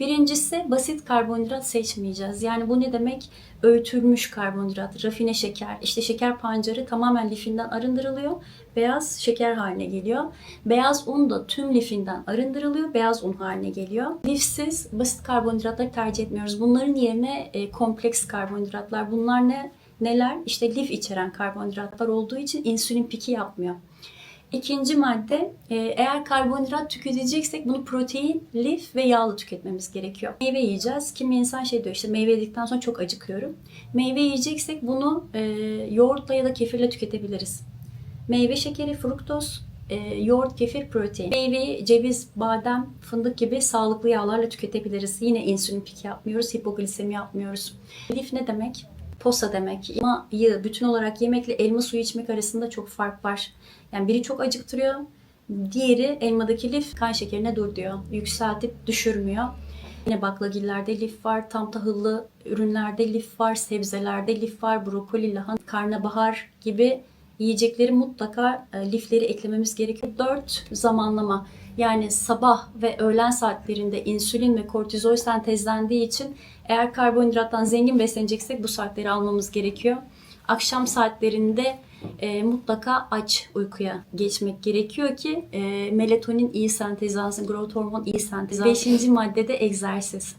Birincisi basit karbonhidrat seçmeyeceğiz. Yani bu ne demek? Öğütülmüş karbonhidrat, rafine şeker. İşte şeker pancarı tamamen lifinden arındırılıyor. Beyaz şeker haline geliyor. Beyaz un da tüm lifinden arındırılıyor. Beyaz un haline geliyor. Lifsiz basit karbonhidratları tercih etmiyoruz. Bunların yerine e, kompleks karbonhidratlar. Bunlar ne? Neler? İşte lif içeren karbonhidratlar olduğu için insülin piki yapmıyor. İkinci madde, e, eğer karbonhidrat tüketeceksek bunu protein, lif ve yağlı tüketmemiz gerekiyor. Meyve yiyeceğiz. Kimi insan şey diyor işte meyve yedikten sonra çok acıkıyorum. Meyve yiyeceksek bunu e, yoğurtla ya da kefirle tüketebiliriz. Meyve şekeri, fruktoz, e, yoğurt, kefir, protein. Meyveyi ceviz, badem, fındık gibi sağlıklı yağlarla tüketebiliriz. Yine insülin piki yapmıyoruz, hipoglisemi yapmıyoruz. Lif ne demek? Posa demek. Elmayı bütün olarak yemekle elma suyu içmek arasında çok fark var. Yani biri çok acıktırıyor, diğeri elmadaki lif kan şekerine dur diyor. Yükseltip düşürmüyor. Yine baklagillerde lif var, tam tahıllı ürünlerde lif var, sebzelerde lif var, brokoli, lahana, karnabahar gibi yiyecekleri mutlaka e, lifleri eklememiz gerekiyor. 4 zamanlama yani sabah ve öğlen saatlerinde insülin ve kortizol sentezlendiği için eğer karbonhidrattan zengin besleneceksek bu saatleri almamız gerekiyor. Akşam saatlerinde e, mutlaka aç uykuya geçmek gerekiyor ki e, melatonin iyi sentezlensin, growth hormon iyi sentezlensin. Beşinci maddede egzersiz.